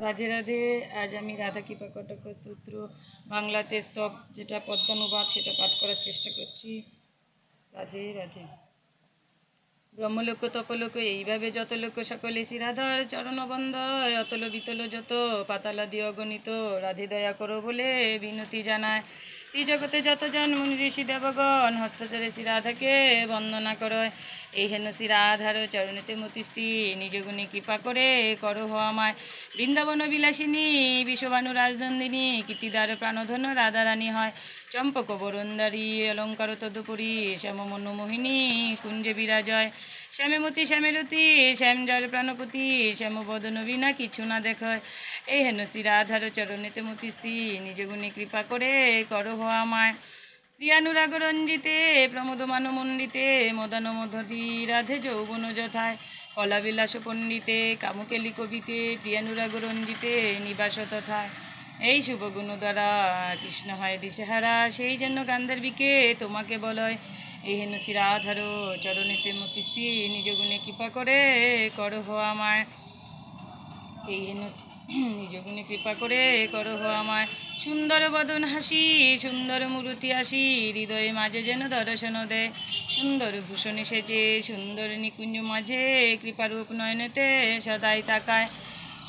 রাধে রাধে, আজ আমি রাধা কৃপা কটক স্তোত্র, বাংলাতে স্তব, যেটা পদ্মানুবাদ, সেটা পাঠ করার চেষ্টা করছি। রাধে রাধে। ব্রহ্মলোক, তপলোক, এইভাবে যত লোক সকলে শ্রী রাধার চরণবন্ধ অতল বিতল যত, পাতালা দিয়ে অগণিত, রাধে দয়া করো বলে বিনতি জানায়। এই জগতে যত জন মুনি ঋষি দেবগণ, হস্তচরে শ্রী রাধাকে বন্দনা করো। এই হেন শ্রী রাধার চরণেতে মতিস্তি নিজ গুণে কৃপা করে করো হো আমায়। বৃন্দাবন বিলাসিনী, বিশ্ববানু রাজনন্দিনী, কীর্তিদার প্রাণধন রাধারানী হয়। চম্পক বরুণদারী অলঙ্কার তদুপরি, শ্যাম মনোমোহিনী কুঞ্জে বিরাজয়। শ্যামেমতি শ্যামেরতি শ্যাম জল প্রাণপতি, শ্যাম বদন বিনা কিছু না দেখায়। এই হেন শ্রী রাধার চরণেতে মতিস্তি নিজ গুণে কৃপা করে করো হো আমায় প্রিয়ানুরাগ রঞ্জিতে প্রমোদ মানমণ্ডিতে মদন মধতি রাধে যৌবন যথায় কলাবিলাস পণ্ডিতে কামকেলি কবিতে প্রিয়ানুরাগ রঞ্জিতে নিবাস তথায় এই শুভ গুণ দ্বারা কৃষ্ণ হয় দিশেহারা, সেই জন্য গান্ধর্বীকে তোমাকে বলয়, এই হেন শ্রী রাধার চরণেতে মতিস্তি নিজ গুণে কৃপা করে করো হো আমায়। এই হেন নিজ গুণে কৃপা করে করো হো আমায়। সুন্দর বদন হাসি, সুন্দর মূর্তি হাসি, হৃদয়ে মাঝে যেন দর্শন দে। সুন্দর ভূষণ এসেছে সুন্দর নিকুঞ্জ মাঝে কৃপারূপ নয়নেতে সদাই তাকায়।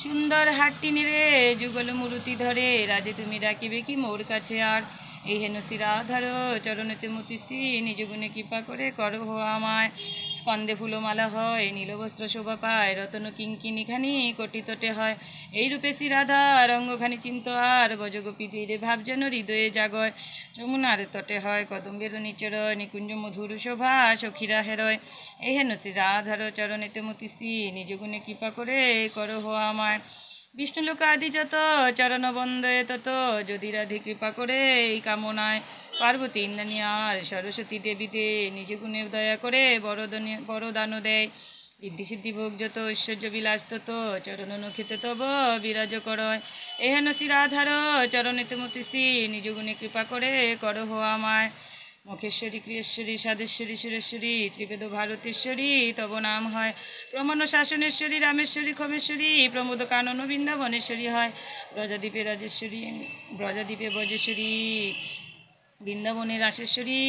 সুন্দর হাটটি নিরে যুগল মূর্তি ধরে, রাজে তুমি ডাকিবে কি মোর কাছে আর? এই হেন শিরাধার চরণেতে মতিস্তি নিজ গুণে কৃপা করে করো আমায়। স্কন্দে ফুলমালা হয়, নীলবস্ত্র শোভা পায়, রতন কিঙ্কিনিখানি কটিতটে হয়। এই রূপে শ্রীরাধা রঙ্গখানি চিন্ত আর বজগোপীদের ভাব যেন হৃদয়ে জাগয়। যমুনার তটে হয় কদম্বের নিচরয়, নিকুঞ্জ মধুর শোভা সখীরা হেরয়। এই হেন শ্রীরাধার চরণেতে মতিস্তি নিজ গুণে কৃপা করে করো হো আমায়। বিষ্ণুলোক আদি যত চরণ বন্দে তত যদি রাধে কৃপা করে, এই কামনায় পার্বতী ইন্দ্রাণী আর সরস্বতী দেবীতে নিজ গুণে দয়া করে বড় বরদান দেয় ঋদ্ধি সিদ্ধি ভোগ যত ঐশ্বর্য বিলাস তত চরণ নখিতে তব বিরাজ করয় এহেন শ্রী রাধার চরণেতে মতিস্তি নিজ গুণে কৃপা করে, কর হো আমায়। মখেশ্বরী, ক্রিয়েশ্বরী, সাদেশ্বরী সুরেশ্বরী ত্রিবেদ ভারতেশ্বরী, তব নাম হয়। প্রমাণ শাসনেশ্বরী, রামেশ্বরী ক্ষমেশ্বরী প্রমোদ কানন, বৃন্দাবনেশ্বরী হয়। ব্রজাদ্বীপে রাজেশ্বরী ব্রজাদ্বীপে বজেশ্বরী বৃন্দাবনের রাসেশ্বরী,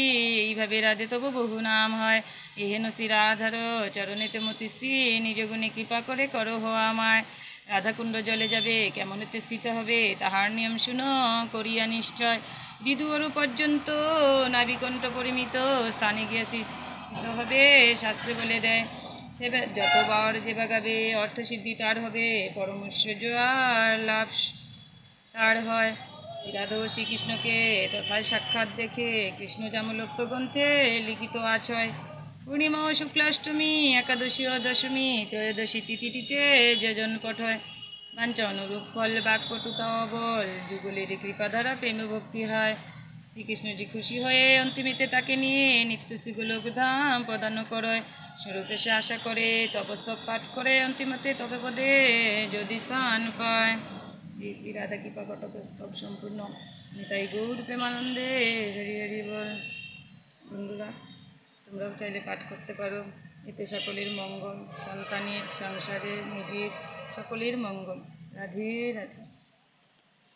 এইভাবে রাধে তবু বহু নাম হয়। এহেন শ্রী রাধার চরণেতে মতিস্তি নিজ গুণে কৃপা করে করো হো আমায়। রাধাকুণ্ড জলে যাবে, কেমনেতে স্থিত হবে, তাহার নিয়ম শুনো, করিয়া নিশ্চয়। বিদুয়ারু পর্যন্ত নাবিকণ্ঠ পরিমিত স্থানে গিয়ে স্থিত হবে, শাস্ত্রে বলে দেয় সে যতবার যে বাগাবে অর্থসিদ্ধি তার হবে পরমৈশ্বর্য আর লাভ তার হয়। শ্রীরাধ শ্রীকৃষ্ণকে তথায় সাক্ষাৎ দেখে কৃষ্ণ জামলক্ষ গ্রন্থে লিখিত আছয় পূর্ণিমা ও শুক্লাষ্টমী, একাদশী ও দশমী, ত্রয়োদশী তিথিটিতে যেজন পঠয় বাঞ্ছা অনুরূপ ফল বাক্যটুতা অবল যুগলের কৃপা দ্বারা প্রেম ভক্তি হয়। শ্রীকৃষ্ণজি খুশি হয়ে অন্তিমিতে তাকে নিয়ে নিত্য শ্রীগোলক ধাম প্রদান করয় স্বরূপে সে আশা করে, তপস্তব পাঠ করে অন্তিমতে তবে পদে যদি স্থান পায়। শ্রী শ্রী রাধা কৃপা কটক স্তব সম্পূর্ণ নিতাই গৌর প্রেমানন্দে হরি হরি বল। বন্ধুরা, তোমরাও চাইলে পাঠ করতে পারো। এতে সকলের মঙ্গল, সন্তানের সংসারে নিজের সকলের মঙ্গল। রাধে রাধে।